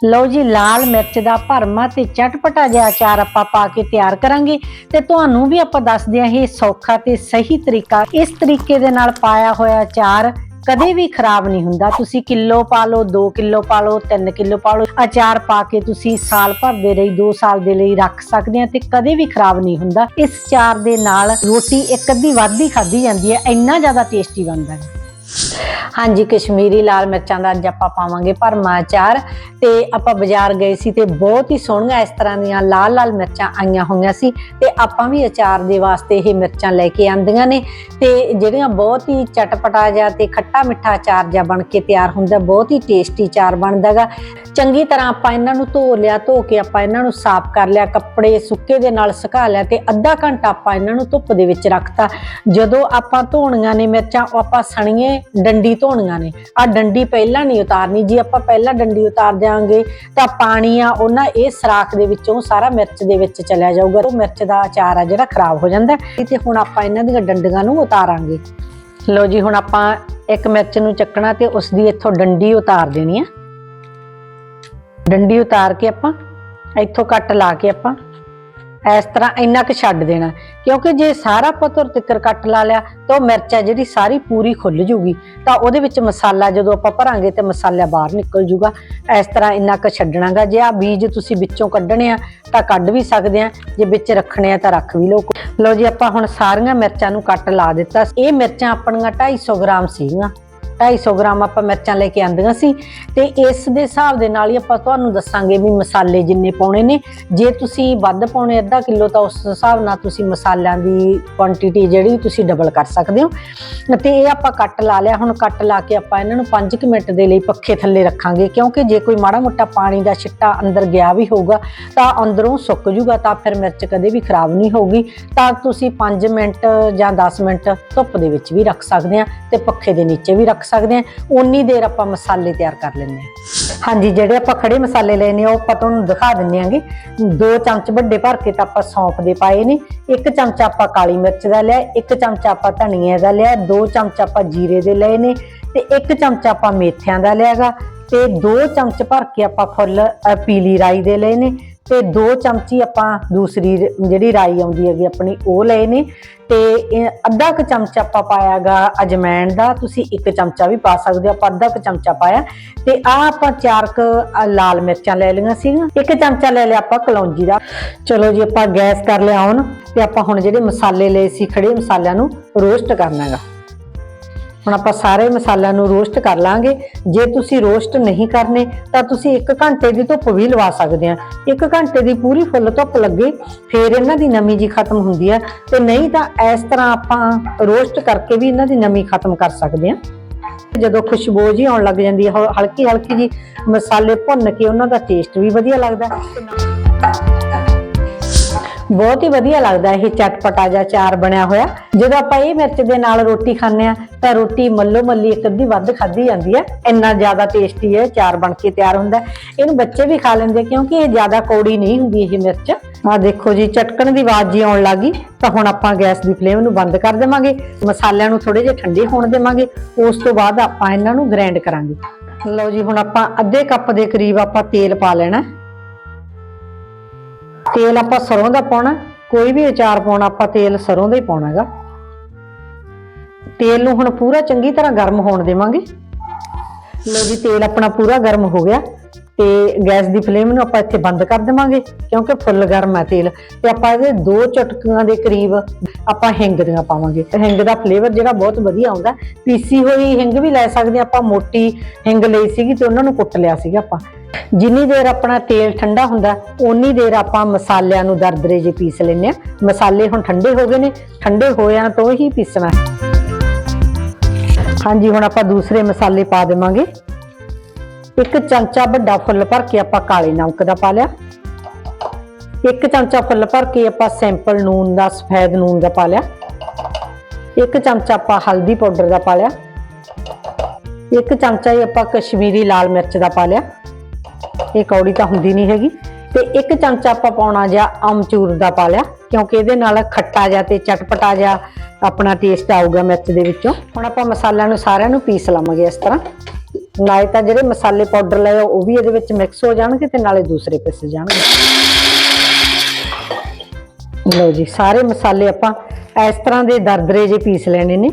ਲਓ ਜੀ, ਲਾਲ ਮਿਰਚ ਦਾ ਭਰਮਾ ਤੇ ਚਟਪਟਾ ਜਿਹਾ ਅਚਾਰ ਆਪਾਂ ਪਾ ਕੇ ਤਿਆਰ ਕਰਾਂਗੇ ਤੇ ਤੁਹਾਨੂੰ ਵੀ ਆਪਾਂ ਦੱਸਦੇ ਹਾਂ ਇਹ ਸੌਖਾ ਤੇ ਸਹੀ ਤਰੀਕਾ, ਇਸ ਤਰੀਕੇ ਦੇ ਨਾਲ ਪਾਇਆ ਹੋਇਆ ਅਚਾਰ ਕਦੇ ਵੀ ਖਰਾਬ ਨਹੀਂ ਹੁੰਦਾ। ਤੁਸੀਂ ਕਿਲੋ ਪਾ ਲਓ 2 ਕਿਲੋ ਪਾ ਲਓ 3 ਕਿਲੋ ਪਾ ਲਓ, ਅਚਾਰ ਪਾ ਕੇ ਤੁਸੀਂ ਸਾਲ ਭਰ ਦੇ ਲਈ 2 ਸਾਲ ਦੇ ਲਈ ਰੱਖ ਸਕਦੇ ਆ ਤੇ ਕਦੇ ਵੀ ਖਰਾਬ ਨਹੀਂ ਹੁੰਦਾ। ਇਸ ਅਚਾਰ ਦੇ ਨਾਲ ਰੋਟੀ ਇੱਕ ਅੱਧੀ ਵੱਧ ਹੀ ਖਾਧੀ ਜਾਂਦੀ ਹੈ, ਇੰਨਾ ਜ਼ਿਆਦਾ ਟੇਸਟੀ ਬਣਦਾ ਹੈ। ਹਾਂਜੀ, ਕਸ਼ਮੀਰੀ ਲਾਲ ਮਿਰਚਾਂ ਦਾ ਅੱਜ ਆਪਾਂ ਪਾਵਾਂਗੇ ਭਰਮਾ ਅਚਾਰ ਤੇ ਆਪਾਂ ਬਾਜ਼ਾਰ ਗਏ ਸੀ ਤੇ ਬਹੁਤ ਹੀ ਸੋਹਣੀਆਂ ਇਸ ਤਰ੍ਹਾਂ ਦੀਆਂ ਲਾਲ ਲਾਲ ਮਿਰਚਾਂ ਆਈਆਂ ਹੋਈਆਂ ਸੀ ਤੇ ਆਪਾਂ ਵੀ ਅਚਾਰ ਦੇ ਵਾਸਤੇ ਇਹ ਮਿਰਚਾਂ ਲੈ ਕੇ ਆਂਦੀਆਂ ਨੇ ਤੇ ਜਿਹੜੀਆਂ ਬਹੁਤ ਹੀ ਚਟਪਟਾ ਜਿਹਾ ਤੇ ਖੱਟਾ ਮਿੱਠਾ ਅਚਾਰ ਜਿਹਾ ਬਣ ਕੇ ਤਿਆਰ ਹੁੰਦਾ, ਬਹੁਤ ਹੀ ਟੇਸਟੀ ਅਚਾਰ ਬਣਦਾਗਾ ਚੰਗੀ ਤਰ੍ਹਾਂ ਆਪਾਂ ਇਹਨਾਂ ਨੂੰ ਧੋ ਲਿਆ, ਧੋ ਕੇ ਆਪਾਂ ਇਹਨਾਂ ਨੂੰ ਸਾਫ਼ ਕਰ ਲਿਆ, ਕੱਪੜੇ ਸੁੱਕੇ ਦੇ ਨਾਲ ਸੁਕਾ ਲਿਆ ਤੇ ਅੱਧਾ ਘੰਟਾ ਆਪਾਂ ਇਹਨਾਂ ਨੂੰ ਧੁੱਪ ਦੇ ਵਿੱਚ ਰੱਖਤਾ। ਜਦੋਂ ਆਪਾਂ ਧੋਣੀਆਂ ਨੇ ਮਿਰਚਾਂ, ਉਹ ਆਪਾਂ ਸਣੀਏ ਡੰਡੀ ਧੋਣੀਆਂ ਨੇ। ਆ ਡੰਡੀ ਪਹਿਲਾਂ ਨਹੀਂ ਉਤਾਰਨੀ। ਜੇ ਆਪਾਂ ਪਹਿਲਾਂ ਡੰਡੀ ਉਤਾਰ ਦਿਆਂਗੇ, ਤਾਂ ਪਾਣੀ ਆ ਉਹਨਾਂ ਇਹ ਸਰਾਖ ਦੇ ਵਿੱਚੋਂ ਸਾਰਾ ਮਿਰਚ ਦੇ ਵਿੱਚ ਚਲਿਆ ਜਾਊਗਾ। ਉਹ ਮਿਰਚ ਦਾ ਅਚਾਰ ਆ ਜਿਹੜਾ ਖਰਾਬ ਹੋ ਜਾਂਦਾ ਤੇ ਹੁਣ ਆਪਾਂ ਇਹਨਾਂ ਦੀਆਂ ਡੰਡੀਆਂ ਨੂੰ ਉਤਾਰਾਂਗੇ। ਲਓ ਜੀ, ਹੁਣ ਆਪਾਂ ਇੱਕ ਮਿਰਚ ਨੂੰ ਚੱਕਣਾ ਤੇ ਉਸ ਦੀ ਇੱਥੋਂ ਡੰਡੀ ਉਤਾਰ ਦੇਣੀ ਆ। ਡੰਡੀ ਉਤਾਰ ਕੇ ਆਪਾਂ, ਇੱਥੋਂ ਕੱਟ ਲਾ ਕੇ ਆਪਾਂ ਇਸ ਤਰ੍ਹਾਂ ਇੰਨਾ ਕੁ ਛੱਡ ਦੇਣਾ। ਕਿਉਂਕਿ ਜੇ ਸਾਰਾ ਪਤਰ ਤਿੱਕਰ ਕੱਟ ਲਾ ਲਿਆ ਤਾਂ ਉਹ ਮਿਰਚ ਹੈ ਜਿਹੜੀ ਸਾਰੀ ਪੂਰੀ ਖੁੱਲ ਜੂਗੀ। ਤਾਂ ਉਹਦੇ ਵਿੱਚ ਮਸਾਲਾ ਜਦੋਂ ਆਪਾਂ ਭਰਾਂਗੇ ਤੇ ਮਸਾਲਾ ਬਾਹਰ ਨਿਕਲ ਜੂਗਾ। ਇਸ ਤਰ੍ਹਾਂ ਇੰਨਾ ਕੁ ਛੱਡਣਾਗਾ। ਜੇ ਆ ਬੀਜ ਤੁਸੀਂ ਵਿੱਚੋਂ ਕੱਢਣੇ ਆ ਤਾਂ ਕੱਢ ਵੀ ਸਕਦੇ ਆ। ਜੇ ਵਿੱਚ ਰੱਖਣੇ ਆ ਤਾਂ ਰੱਖ ਵੀ ਲਓ। ਲਓ ਜੀ, ਆਪਾਂ ਹੁਣ ਸਾਰੀਆਂ ਮਿਰਚਾਂ ਨੂੰ ਕੱਟ ਲਾ ਦਿੱਤਾ। ਇਹ ਮਿਰਚਾਂ ਆਪਣੀਆਂ 250 ਗ੍ਰਾਮ ਸੀਗੀਆਂ। 250 ਗ੍ਰਾਮ ਆਪਾਂ ਮਿਰਚਾਂ ਲੈ ਕੇ ਆਂਦੀਆਂ ਸੀ ਤੇ ਇਸ ਦੇ ਹਿਸਾਬ ਦੇ ਨਾਲ ਹੀ ਆਪਾਂ ਤੁਹਾਨੂੰ ਦੱਸਾਂਗੇ ਵੀ ਮਸਾਲੇ ਜਿੰਨੇ ਪਾਉਣੇ ਨੇ। ਜੇ ਤੁਸੀਂ ਵੱਧ ਪਾਉਣੇ ਅੱਧਾ ਕਿਲੋ ਤਾਂ ਉਸ ਹਿਸਾਬ ਨਾਲ ਤੁਸੀਂ ਮਸਾਲਿਆਂ ਦੀ ਕੁਆਂਟੀਟੀ ਜਿਹੜੀ ਤੁਸੀਂ ਡਬਲ ਕਰ ਸਕਦੇ ਹੋ। ਤੇ ਇਹ ਆਪਾਂ ਕੱਟ ਲਾ ਲਿਆ। ਹੁਣ ਕੱਟ ਲਾ ਕੇ ਆਪਾਂ ਇਹਨਾਂ ਨੂੰ 5 ਮਿੰਟ ਦੇ ਲਈ ਪੱਖੇ ਥੱਲੇ ਰੱਖਾਂਗੇ। ਕਿਉਂਕਿ ਜੇ ਕੋਈ ਮਾੜਾ ਮੋਟਾ ਪਾਣੀ ਦਾ ਛਿੱਟਾ ਅੰਦਰ ਗਿਆ ਵੀ ਹੋਊਗਾ ਤਾਂ ਅੰਦਰੋਂ ਸੁੱਕ ਜੂਗਾ ਤਾਂ ਫਿਰ ਮਿਰਚ ਕਦੇ ਵੀ ਖਰਾਬ ਨਹੀਂ ਹੋਊਗੀ। ਤਾਂ ਤੁਸੀਂ 5 ਮਿੰਟ ਜਾਂ 10 ਮਿੰਟ ਧੁੱਪ ਦੇ ਵਿੱਚ ਵੀ ਰੱਖ ਸਕਦੇ ਆ ਤੇ ਪੱਖੇ ਦੇ ਨੀਚੇ ਵੀ ਰੱਖ ਸਕਦੇ ਹਾਂ ਉਨੀ ਦੇਰ ਆਪਾਂ ਮਸਾਲੇ ਤਿਆਰ ਕਰ ਲੈਂਦੇ ਹਾਂ। ਹਾਂਜੀ, ਜਿਹੜੇ ਆਪਾਂ ਖੜੇ ਮਸਾਲੇ ਲਏ ਨੇ ਉਹ ਆਪਾਂ ਤੁਹਾਨੂੰ ਦਿਖਾ ਦਿੰਨੇ ਆਂਗੇ ਦੋ ਚਮਚ ਵੱਡੇ ਭਰ ਕੇ ਤਾਂ ਆਪਾਂ ਸੌਂਫ ਦੇ ਪਾਏ ਨੇ, ਇੱਕ ਚਮਚ ਆਪਾਂ ਕਾਲੀ ਮਿਰਚ ਦਾ ਲਿਆ, ਇੱਕ ਚਮਚਾ ਆਪਾਂ ਧਨੀਏ ਦਾ ਲਿਆ, ਦੋ ਚਮਚ ਆਪਾਂ ਜੀਰੇ ਦੇ ਲਏ ਨੇ ਤੇ ਇੱਕ ਚਮਚਾ ਆਪਾਂ ਮੇਥਿਆਂ ਦਾ ਲਿਆਗਾ ਤੇ ਦੋ ਚਮਚ ਭਰ ਕੇ ਆਪਾਂ ਫੁੱਲ ਪੀਲੀ ਰਾਈ ਦੇ ਲਏ ਨੇ। ਤੇ ਦੋ ਚਮਚੀ ਆਪਾਂ ਦੂਸਰੀ ਜਿਹੜੀ ਰਾਈ ਆਉਂਦੀ ਹੈਗੀ ਆਪਣੀ, ਉਹ ਲਏ ਨੇ। ਤੇ ਇਹ ਅੱਧਾ ਕੁ ਚਮਚਾ ਆਪਾਂ ਪਾਇਆਗਾ ਅਜਮੈਣ ਦਾ, ਤੁਸੀਂ ਇੱਕ ਚਮਚਾ ਵੀ ਪਾ ਸਕਦੇ ਹੋ, ਆਪਾਂ ਅੱਧਾ ਕੁ ਚਮਚਾ ਪਾਇਆ। ਤੇ ਆ ਆਪਾਂ ਚਾਰ ਕੁ ਲਾਲ ਮਿਰਚਾਂ ਲੈ ਲਈਆਂ ਸੀਗੀਆਂ, ਇੱਕ ਚਮਚਾ ਲੈ ਲਿਆ ਆਪਾਂ ਕਲੌਂਜੀ ਦਾ। ਚਲੋ ਜੀ, ਆਪਾਂ ਗੈਸ ਕਰ ਲਿਆ ਔਨ ਤੇ ਆਪਾਂ ਹੁਣ ਜਿਹੜੇ ਮਸਾਲੇ ਲਏ ਸੀ, ਖੜੇ ਮਸਾਲਿਆਂ ਨੂੰ ਰੋਸਟ ਕਰਨਾ ਹੈਗਾ। ਹੁਣ ਆਪਾਂ ਸਾਰੇ ਮਸਾਲਿਆਂ ਨੂੰ ਰੋਸਟ ਕਰ ਲਾਂਗੇ। ਜੇ ਤੁਸੀਂ ਰੋਸਟ ਨਹੀਂ ਕਰਨੇ, ਤਾਂ ਤੁਸੀਂ 1 ਘੰਟੇ ਦੀ ਧੁੱਪ ਵੀ ਲਵਾ ਸਕਦੇ ਆ। 1 ਘੰਟੇ ਦੀ ਪੂਰੀ ਫੁੱਲ ਧੁੱਪ ਲੱਗੇ, ਫਿਰ ਇਹਨਾਂ ਦੀ ਨਮੀ ਜੀ ਖਤਮ ਹੁੰਦੀ ਆ। ਤੇ ਨਹੀਂ ਤਾਂ ਇਸ ਤਰ੍ਹਾਂ ਆਪਾਂ ਰੋਸਟ ਕਰਕੇ ਵੀ ਇਹਨਾਂ ਦੀ ਨਮੀ ਖਤਮ ਕਰ ਸਕਦੇ ਆ। ਜਦੋਂ ਖੁਸ਼ਬੂ ਜੀ ਆਉਣ ਲੱਗ ਜਾਂਦੀ ਹੈ ਹਲਕੀ ਹਲਕੀ ਜੀ ਮਸਾਲੇ ਭੁੰਨ ਕੇ ਉਹਨਾਂ ਦਾ ਟੇਸਟ ਵੀ ਵਧੀਆ ਲੱਗਦਾ। ਬਹੁਤ ਹੀ ਵਧੀਆ ਲੱਗਦਾ ਇਹ ਚਟਪਟਾ ਜਿਹਾ ਚਾਰ ਬਣਿਆ ਹੋਇਆ। ਜਦੋਂ ਆਪਾਂ ਇਹ ਮਿਰਚ ਦੇ ਨਾਲ ਰੋਟੀ ਖਾਂਦੇ ਆ ਤਾਂ ਰੋਟੀ ਮੱਲੋ ਮੱਲੀ ਇੱਕ ਅੱਧੀ ਵੱਧ ਖਾਧੀ ਜਾਂਦੀ ਹੈ। ਇੰਨਾ ਜ਼ਿਆਦਾ ਟੇਸਟੀ ਹੈ ਚਾਰ ਬਣ ਕੇ ਤਿਆਰ ਹੁੰਦਾ ਇਹਨੂੰ ਬੱਚੇ ਵੀ ਖਾ ਲੈਂਦੇ ਕਿਉਂਕਿ ਇਹ ਜ਼ਿਆਦਾ ਕੌੜੀ ਨਹੀਂ ਹੁੰਦੀ ਇਹ ਮਿਰਚ। ਆ ਦੇਖੋ ਜੀ, ਚਟਕਣ ਦੀ ਆਵਾਜ਼ ਜੀ ਆਉਣ ਲੱਗੀ ਤਾਂ ਹੁਣ ਆਪਾਂ ਗੈਸ ਦੀ ਫਲੇਮ ਨੂੰ ਬੰਦ ਕਰ ਦੇਵਾਂਗੇ। ਮਸਾਲਿਆਂ ਨੂੰ ਥੋੜੇ ਜਿਹਾ ਠੰਡੇ ਹੋਣ ਦੇਵਾਂਗੇ। ਉਸ ਤੋਂ ਬਾਅਦ ਆਪਾਂ ਇਹਨਾਂ ਨੂੰ ਗ੍ਰਾਈਂਡ ਕਰਾਂਗੇ। ਲਓ ਜੀ, ਹੁਣ ਆਪਾਂ ਅੱਧੇ ਕੱਪ ਦੇ ਕਰੀਬ ਆਪਾਂ ਤੇਲ ਪਾ ਲੈਣਾ ਤੇਲ ਆਪਾਂ ਸਰੋਂ ਦਾ ਪਾਉਣਾ ਕੋਈ ਵੀ ਅਚਾਰ ਪਾਉਣਾ ਆਪਾਂ ਤੇਲ ਸਰੋਂ ਦਾ ਹੀ ਪਾਉਣਾ ਹੈਗਾ ਤੇਲ ਨੂੰ ਹੁਣ ਪੂਰਾ ਚੰਗੀ ਤਰ੍ਹਾਂ ਗਰਮ ਹੋਣ ਦੇਵਾਂਗੇ। ਲਓ ਜੀ ਤੇਲ ਆਪਣਾ ਪੂਰਾ ਗਰਮ ਹੋ ਗਿਆ ਤੇ ਗੈਸ ਦੀ ਫਲੇਮ ਨੂੰ ਆਪਾਂ ਇੱਥੇ ਬੰਦ ਕਰ ਦੇਵਾਂਗੇ ਕਿਉਂਕਿ ਫੁੱਲ ਗਰਮ ਹੈ ਤੇਲ। ਤੇ ਆਪਾਂ ਇਹਦੇ ਦੋ ਚਟਕੀਆਂ ਦੇ ਕਰੀਬ ਆਪਾਂ ਹਿੰਗ ਦੀਆਂ ਪਾਵਾਂਗੇ। ਹਿੰਗ ਦਾ ਫਲੇਵਰ ਜਿਹੜਾ ਬਹੁਤ ਵਧੀਆ ਆਉਂਦਾ ਪੀਸੀ ਹੋਈ ਹਿੰਗ ਵੀ ਲੈ ਸਕਦੇ ਹਾਂ, ਆਪਾਂ ਮੋਟੀ ਹਿੰਗ ਲਈ ਸੀਗੀ ਤੇ ਉਹਨਾਂ ਨੂੰ ਕੁੱਟ ਲਿਆ ਸੀਗਾ ਆਪਾਂ। ਜਿੰਨੀ ਦੇਰ ਆਪਣਾ ਤੇਲ ਠੰਡਾ ਹੁੰਦਾ, ਓਨੀ ਦੇਰ ਆਪਾਂ ਮਸਾਲਿਆਂ ਨੂੰ ਦਰਦਰੇ ਜੇ ਪੀਸ ਲੈਂਦੇ ਆ ਮਸਾਲੇ ਹੁਣ ਠੰਡੇ ਹੋ ਗਏ ਨੇ, ਠੰਡੇ ਹੋਇਆਂ ਤੋਂ ਹੀ ਪੀਸਣਾ। ਹਾਂਜੀ, ਹੁਣ ਆਪਾਂ ਦੂਸਰੇ ਮਸਾਲੇ ਪਾ ਦੇਵਾਂਗੇ। ਇੱਕ ਚਮਚਾ ਵੱਡਾ ਫੁੱਲ ਭਰ ਕੇ ਆਪਾਂ ਕਾਲੇ ਨਮਕ ਦਾ ਪਾ ਲਿਆ। ਇੱਕ ਚਮਚਾ ਫੁੱਲ ਭਰ ਕੇ ਆਪਾਂ ਸਿੰਪਲ ਨੂਨ ਦਾ, ਸਫੈਦ ਨੂਨ ਦਾ ਪਾ ਲਿਆ। ਇੱਕ ਚਮਚਾ ਆਪਾਂ ਹਲਦੀ ਪਾਊਡਰ ਦਾ ਪਾ ਲਿਆ। ਇੱਕ ਚਮਚਾ ਹੀ ਆਪਾਂ ਕਸ਼ਮੀਰੀ ਲਾਲ ਮਿਰਚ ਦਾ ਪਾ ਲਿਆ। ਇਹ ਕੌੜੀ ਤਾਂ ਹੁੰਦੀ ਨਹੀਂ ਹੈਗੀ। ਤੇ ਇੱਕ ਚਮਚਾ ਆਪਾਂ ਪਾਉਣਾ ਜਾਂ ਅਮਚੂਰ ਦਾ ਪਾ ਲਿਆ, ਕਿਉਂਕਿ ਇਹਦੇ ਨਾਲ ਖੱਟਾ ਜਿਹਾ ਤੇ ਚਟਪਟਾ ਜਿਹਾ ਆਪਣਾ ਟੇਸਟ ਆਊਗਾ ਮਿਰਚ ਦੇ ਵਿੱਚੋਂ। ਹੁਣ ਆਪਾਂ ਮਸਾਲਿਆਂ ਨੂੰ ਸਾਰਿਆਂ ਨੂੰ ਪੀਸ ਲਵਾਂਗੇ ਇਸ ਤਰ੍ਹਾਂ। ਨਾਲੇ ਤਾਂ ਜਿਹੜੇ ਮਸਾਲੇ ਪਾਊਡਰ ਲਏ ਉਹ ਵੀ ਇਹਦੇ ਵਿੱਚ ਮਿਕਸ ਹੋ ਜਾਣਗੇ ਤੇ ਨਾਲੇ ਦੂਸਰੇ ਪਿਸ ਜਾਣਗੇ। ਲਓ ਜੀ, ਸਾਰੇ ਮਸਾਲੇ ਆਪਾਂ ਇਸ ਤਰ੍ਹਾਂ ਦੇ ਦਰਦਰੇ ਜੇ ਪੀਸ ਲੈਣੇ ਨੇ।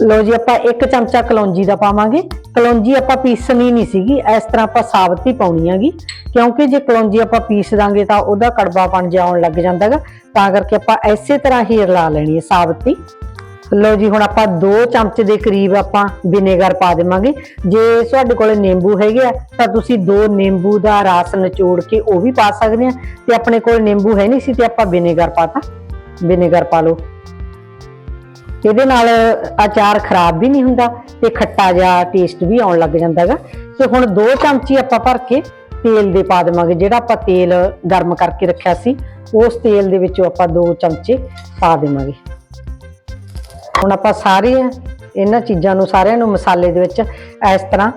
ਲਓ ਜੀ, ਆਪਾਂ ਇੱਕ ਚਮਚਾ ਕਲੌਂਜੀ ਦਾ ਪਾਵਾਂਗੇ। ਕਲੌਂਜੀ ਆਪਾਂ ਪੀਸਣੀ ਨਹੀਂ ਸੀਗੀ, ਇਸ ਤਰ੍ਹਾਂ ਆਪਾਂ ਸਾਬਤ ਹੀ ਪਾਉਣੀ ਹੈਗੀ। ਕਿਉਂਕਿ ਜੇ ਕਲੌਂਜੀ ਆਪਾਂ ਪੀਸ ਦਾਂਗੇ ਤਾਂ ਉਹਦਾ ਕੜਵਾਪਣ ਜਿਹਾ ਆਉਣ ਲੱਗ ਜਾਂਦਾ ਹੈਗਾ। ਤਾਂ ਕਰਕੇ ਆਪਾਂ ਐਸੇ ਤਰ੍ਹਾਂ ਹੀ ਰਲਾ ਲੈਣੀ ਹੈ ਸਾਬਤ ਹੀ। ਲਓ ਜੀ, ਹੁਣ ਆਪਾਂ 2 ਚਮਚ ਦੇ ਕਰੀਬ ਆਪਾਂ ਵਿਨੇਗਰ ਪਾ ਦੇਵਾਂਗੇ। ਜੇ ਤੁਹਾਡੇ ਕੋਲੇ ਨਿੰਬੂ ਹੈਗੇ ਆ, ਤਾਂ ਤੁਸੀਂ 2 ਨਿੰਬੂ ਦਾ ਰਸ ਨਿਚੋੜ ਕੇ ਉਹ ਵੀ ਪਾ ਸਕਦੇ ਆ। ਤੇ ਆਪਣੇ ਕੋਲ ਨਿੰਬੂ ਹੈ ਨਹੀਂ ਸੀ ਤੇ ਆਪਾਂ ਵਿਨੇਗਰ ਪਾਤਾ। ਵਿਨੇਗਰ ਪਾ ਲਓ। ਇਹਦੇ ਨਾਲ ਅਚਾਰ ਖਰਾਬ ਵੀ ਨਹੀਂ ਹੁੰਦਾ ਤੇ ਖੱਟਾ ਜਿਹਾ ਟੇਸਟ ਵੀ ਆਉਣ ਲੱਗ ਜਾਂਦਾ ਹੈਗਾ ਸੋ ਹੁਣ 2 ਚਮਚੀ ਆਪਾਂ ਭਰ ਕੇ ਤੇਲ ਦੇ ਪਾ ਦੇਵਾਂਗੇ, ਜਿਹੜਾ ਆਪਾਂ ਤੇਲ ਗਰਮ ਕਰਕੇ ਰੱਖਿਆ ਸੀ, ਉਸ ਤੇਲ ਦੇ ਵਿੱਚੋਂ ਆਪਾਂ 2 ਚਮਚੇ ਪਾ ਦੇਵਾਂਗੇ। ਹੁਣ ਆਪਾਂ ਸਾਰੇ ਇਹਨਾਂ ਚੀਜ਼ਾਂ ਨੂੰ, ਸਾਰਿਆਂ ਨੂੰ ਮਸਾਲੇ ਦੇ ਵਿੱਚ ਇਸ ਤਰ੍ਹਾਂ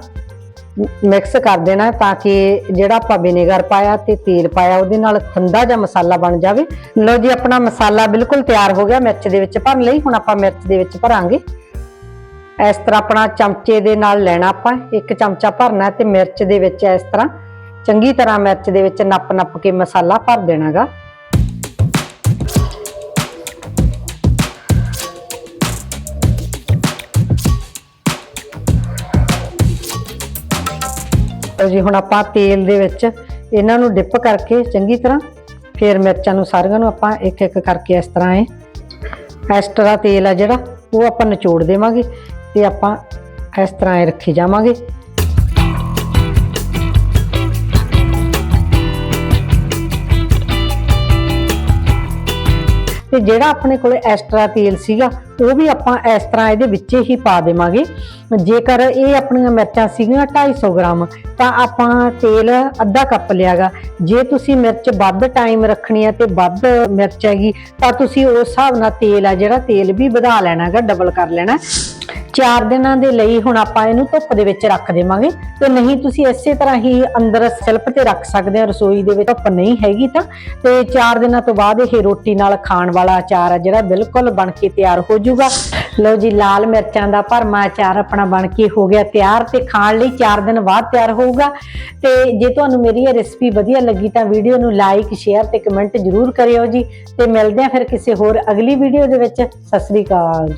ਮਿਕਸ ਕਰ ਦੇਣਾ ਤਾਂ ਕਿ ਜਿਹੜਾ ਆਪਾਂ ਵਿਨੇਗਰ ਪਾਇਆ ਤੇ ਤੇਲ ਪਾਇਆ, ਉਹਦੇ ਨਾਲ ਠੰਡਾ ਜਿਹਾ ਮਸਾਲਾ ਬਣ ਜਾਵੇ। ਲਓ ਜੀ, ਆਪਣਾ ਮਸਾਲਾ ਬਿਲਕੁਲ ਤਿਆਰ ਹੋ ਗਿਆ। ਮਿਰਚ ਦੇ ਵਿੱਚ ਭਰਨ ਲਈ। ਹੁਣ ਆਪਾਂ ਮਿਰਚ ਦੇ ਵਿੱਚ ਭਰਾਂਗੇ। ਇਸ ਤਰ੍ਹਾਂ ਆਪਣਾ ਚਮਚੇ ਦੇ ਨਾਲ ਲੈਣਾ ਆਪਾਂ। ਇੱਕ ਚਮਚਾ ਭਰਨਾ ਤੇ ਮਿਰਚ ਦੇ ਵਿੱਚ ਇਸ ਤਰ੍ਹਾਂ ਚੰਗੀ ਤਰ੍ਹਾਂ ਮਿਰਚ ਦੇ ਵਿੱਚ ਨੱਪ ਨੱਪ ਕੇ ਮਸਾਲਾ ਭਰ ਦੇਣਾਗਾ। ਲਓ ਜੀ ਹੁਣ ਆਪਾਂ ਤੇਲ ਦੇ ਵਿੱਚ ਇਹਨਾਂ ਨੂੰ ਡਿਪ ਕਰਕੇ ਚੰਗੀ ਤਰ੍ਹਾਂ ਫਿਰ ਮਿਰਚਾਂ ਨੂੰ ਸਾਰੀਆਂ ਨੂੰ ਆਪਾਂ ਇੱਕ ਇੱਕ ਕਰਕੇ ਇਸ ਤਰ੍ਹਾਂ ਇਹ ਐਕਸਟਰਾ ਤੇਲ ਆ ਜਿਹੜਾ, ਉਹ ਆਪਾਂ ਨਿਚੋੜ ਦੇਵਾਂਗੇ ਤੇ ਆਪਾਂ ਇਸ ਤਰ੍ਹਾਂ ਇਹ ਰੱਖੀ ਜਾਵਾਂਗੇ। ਤੇ ਜਿਹੜਾ ਆਪਣੇ ਕੋਲੇ ਐਕਸਟਰਾ ਤੇਲ ਸੀਗਾ, ਉਹ ਵੀ ਆਪਾਂ ਇਸ ਤਰ੍ਹਾਂ ਇਹਦੇ ਵਿੱਚ ਹੀ ਪਾ ਦੇਵਾਂਗੇ। ਜੇਕਰ ਇਹ ਆਪਣੀਆਂ ਮਿਰਚਾਂ ਸੀਗੀਆਂ 250 ਗ੍ਰਾਮ, ਤਾਂ ਆਪਾਂ ਤੇਲ ਅੱਧਾ ਕੱਪ ਲਿਆਗਾ। ਜੇ ਤੁਸੀਂ ਮਿਰਚ ਵੱਧ ਟਾਈਮ ਰੱਖਣੀ ਹੈ ਤੇ ਵੱਧ ਮਿਰਚ ਹੈਗੀ, ਤਾਂ ਤੁਸੀਂ ਉਸ ਹਿਸਾਬ ਨਾਲ ਤੇਲ ਆ ਜਿਹੜਾ, ਤੇਲ ਵੀ ਵਧਾ ਲੈਣਾਗਾ ਡਬਲ ਕਰ ਲੈਣਾ। ਚਾਰ ਦਿਨਾਂ ਦੇ ਲਈ ਹੁਣ ਆਪਾਂ ਇਹਨੂੰ ਧੁੱਪ ਦੇ ਵਿੱਚ ਰੱਖ ਦੇਵਾਂਗੇ। ਤੇ ਨਹੀਂ ਤੁਸੀਂ ਇਸੇ ਤਰ੍ਹਾਂ ਹੀ ਅੰਦਰ ਸਿਲਪ ਤੇ ਰੱਖ ਸਕਦੇ ਹੋ, ਰਸੋਈ ਦੇ ਵਿੱਚ ਧੁੱਪ ਨਹੀਂ ਹੈਗੀ ਤਾਂ। ਤੇ ਚਾਰ ਦਿਨਾਂ ਤੋਂ ਬਾਅਦ ਇਹ ਰੋਟੀ ਨਾਲ ਖਾਣ ਵਾਲਾ ਅਚਾਰ ਆ ਜਿਹੜਾ ਬਿਲਕੁਲ ਬਣ ਕੇ ਤਿਆਰ ਹੋ ਜਾਊਗਾ। ਲਓ ਜੀ, ਲਾਲ ਮਿਰਚਾਂ ਦਾ ਭਰਮਾ ਅਚਾਰ ਆਪਣਾ ਬਣ ਕੇ ਹੋ ਗਿਆ ਤਿਆਰ ਤੇ ਖਾਣ ਲਈ 4 ਦਿਨ ਬਾਅਦ ਤਿਆਰ ਹੋਊਗਾ। ਤੇ ਜੇ ਤੁਹਾਨੂੰ ਮੇਰੀ ਇਹ ਰੈਸਪੀ ਵਧੀਆ ਲੱਗੀ ਤਾਂ ਵੀਡੀਓ ਨੂੰ ਲਾਈਕ ਸ਼ੇਅਰ ਤੇ ਕਮੈਂਟ ਜ਼ਰੂਰ ਕਰਿਓ ਜੀ। ਤੇ ਮਿਲਦੇ ਆ ਫਿਰ ਕਿਸੇ ਹੋਰ ਅਗਲੀ ਵੀਡੀਓ ਦੇ ਵਿੱਚ। ਸਤਿ ਸ੍ਰੀ ਅਕਾਲ।